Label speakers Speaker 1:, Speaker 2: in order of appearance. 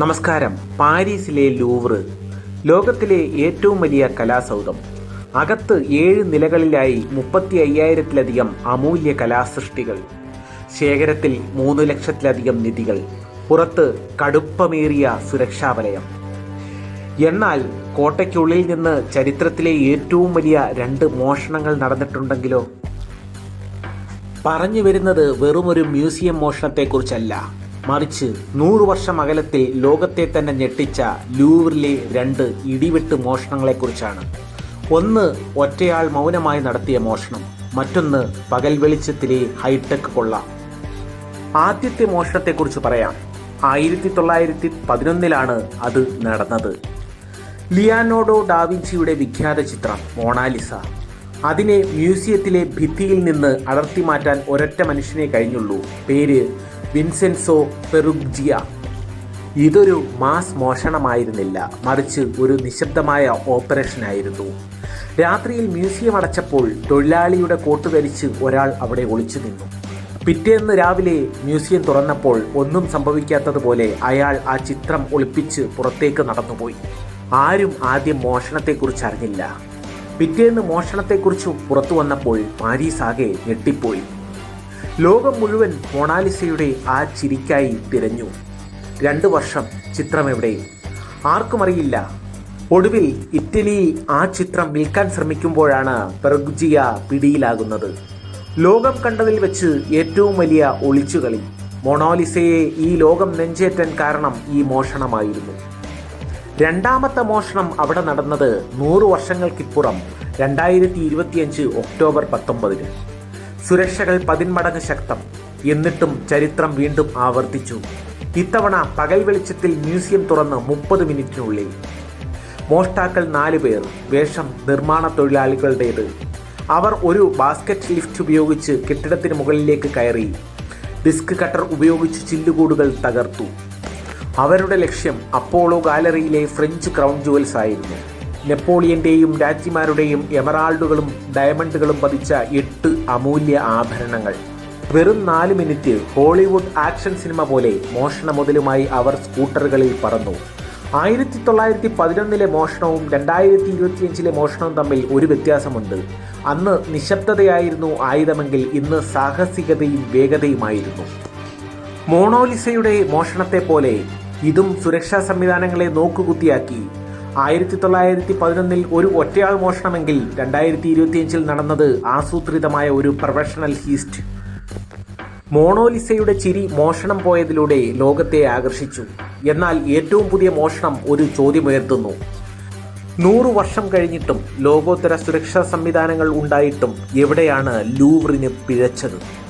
Speaker 1: നമസ്കാരം. പാരീസിലെ ലൂവ്റ് ലോകത്തിലെ ഏറ്റവും വലിയ കലാസൗധം. അകത്ത് ഏഴ് നിലകളിലായി മുപ്പത്തി അയ്യായിരത്തിലധികം അമൂല്യ കലാസൃഷ്ടികൾ ശേഖരത്തിൽ മൂന്ന് ലക്ഷത്തിലധികം നിധികൾ പുറത്ത് കടുപ്പമേറിയ സുരക്ഷാ വലയം എന്നാൽ കോട്ടയ്ക്കുള്ളിൽ നിന്ന് ചരിത്രത്തിലെ ഏറ്റവും വലിയ രണ്ട് മോഷണങ്ങൾ നടന്നിട്ടുണ്ടെങ്കിലോ? പറഞ്ഞു വരുന്നത് വെറുമൊരു മ്യൂസിയം മോഷണത്തെക്കുറിച്ചല്ല. മറിച്ച് നൂറു വർഷം അകലത്തിൽ ലോകത്തെ തന്നെ ഞെട്ടിച്ച ലൂവറിലെ രണ്ട് ഇടിവെട്ട് മോഷണങ്ങളെക്കുറിച്ചാണ്. ഒന്ന് ഒറ്റയാൾ മൗനമായി നടത്തിയ മോഷണം മറ്റൊന്ന് പകൽ വെളിച്ചത്തിലെ ഹൈടെക് കൊള്ള. ആദ്യത്തെ മോഷണത്തെക്കുറിച്ച് പറയാം. ആയിരത്തി തൊള്ളായിരത്തി പതിനൊന്നിലാണ് അത് നടന്നത്. ലിയാനോഡോ ഡാവിഞ്ചിയുടെ വിഖ്യാത ചിത്രം മോണാലിസ. അതിനെ മ്യൂസിയത്തിലെ ഭിത്തിയിൽ നിന്ന് അടർത്തി മാറ്റാൻ ഒരൊറ്റ മനുഷ്യനെ കഴിഞ്ഞുള്ളൂ. പേര് വിൻസെൻസോ പെറുഗ്ജിയ. ഇതൊരു മാസ് മോഷണമായിരുന്നില്ല. മറിച്ച് ഒരു നിശബ്ദമായ ഓപ്പറേഷനായിരുന്നു. രാത്രിയിൽ മ്യൂസിയം അടച്ചപ്പോൾ തൊഴിലാളിയുടെ കോട്ട് ധരിച്ച് ഒരാൾ അവിടെ ഒളിച്ചു നിന്നു. പിറ്റേന്ന് രാവിലെ മ്യൂസിയം തുറന്നപ്പോൾ ഒന്നും സംഭവിക്കാത്തതുപോലെ അയാൾ ആ ചിത്രം ഒളിപ്പിച്ച് പുറത്തേക്ക് നടന്നുപോയി. ആരും ആദ്യം മോഷണത്തെക്കുറിച്ച് അറിഞ്ഞില്ല. പിറ്റേന്ന് മോഷണത്തെക്കുറിച്ച് പുറത്തു വന്നപ്പോൾ പാരീസ് ആകെ ഞെട്ടിപ്പോയി. ലോകം മുഴുവൻ മൊണാലിസയുടെ ആ ചിരിക്കായി തിരഞ്ഞു. രണ്ട് വർഷം ചിത്രം എവിടെ ആർക്കും അറിയില്ല ഒടുവിൽ ഇറ്റലി ആ ചിത്രം വിൽക്കാൻ ശ്രമിക്കുമ്പോഴാണ് പെർഗുജിയ പിടിയിലാകുന്നത്. ലോകം കണ്ടതിൽ വെച്ച് ഏറ്റവും വലിയ ഒളിച്ചുകളി. മൊണോലിസയെ ഈ ലോകം നെഞ്ചേറ്റാൻ കാരണം ഈ മോഷണമായിരുന്നു. രണ്ടാമത്തെ മോഷണം അവിടെ നടന്നത് നൂറു വർഷങ്ങൾക്കിപ്പുറം രണ്ടായിരത്തി ഇരുപത്തിയഞ്ച് ഒക്ടോബർ പത്തൊമ്പതിന്. സുരക്ഷകൾ പതിന്മടങ്ങ് ശക്തം. എന്നിട്ടും ചരിത്രം വീണ്ടും ആവർത്തിച്ചു. ഇത്തവണ പകൽ വെളിച്ചത്തിൽ മ്യൂസിയം തുറന്ന് മുപ്പത് മിനിറ്റിനുള്ളിൽ. മോഷ്ടാക്കൾ നാല് പേർ വേഷം നിർമ്മാണ തൊഴിലാളികളുടേത്. അവർ ഒരു ബാസ്ക്കറ്റ് ലിഫ്റ്റ് ഉപയോഗിച്ച് കെട്ടിടത്തിന് മുകളിലേക്ക് കയറി. ഡിസ്ക് കട്ടർ ഉപയോഗിച്ച് ചില്ലുകൂടുകൾ തകർത്തു. അവരുടെ ലക്ഷ്യം അപ്പോളോ ഗാലറിയിലെ ഫ്രഞ്ച് ക്രൗൺ ജുവൽസ് ആയിരുന്നു. നെപ്പോളിയന്റെയും രാജ്യമാരുടെയും എമറാൾഡുകളും ഡയമണ്ടുകളും പതിച്ച എട്ട് അമൂല്യ ആഭരണങ്ങൾ. വെറും നാല് മിനിറ്റ് ഹോളിവുഡ് ആക്ഷൻ സിനിമ പോലെ മോഷണ മുതലുമായി അവർ സ്കൂട്ടറുകളിൽ പറന്നു. ആയിരത്തി തൊള്ളായിരത്തി പതിനൊന്നിലെ മോഷണവും രണ്ടായിരത്തി ഇരുപത്തിയഞ്ചിലെ മോഷണവും തമ്മിൽ ഒരു വ്യത്യാസമുണ്ട്. അന്ന് നിശബ്ദതയായിരുന്നു ആയുധമെങ്കിൽ ഇന്ന് സാഹസികതയും വേഗതയുമായിരുന്നു. മോണോലിസയുടെ മോഷണത്തെ പോലെ ഇതും സുരക്ഷാ സംവിധാനങ്ങളെ നോക്കുകുത്തിയാക്കി. ആയിരത്തി തൊള്ളായിരത്തി പതിനൊന്നിൽ ഒരു ഒറ്റയാൾ മോഷണമെങ്കിൽ രണ്ടായിരത്തി ഇരുപത്തിയഞ്ചിൽ നടന്നത് ആസൂത്രിതമായ ഒരു പ്രൊഫഷണൽ ഹീസ്റ്റ്. മോണോലിസയുടെ ചിരി മോഷണം പോയതിലൂടെ ലോകത്തെ ആകർഷിച്ചു. എന്നാൽ ഏറ്റവും പുതിയ മോഷണം ഒരു ചോദ്യമുയർത്തുന്നു. നൂറു വർഷം കഴിഞ്ഞിട്ടും ലോകോത്തര സുരക്ഷാ സംവിധാനങ്ങൾ ഉണ്ടായിട്ടും എവിടെയാണ് ലൂവറിന് പിഴച്ചത്?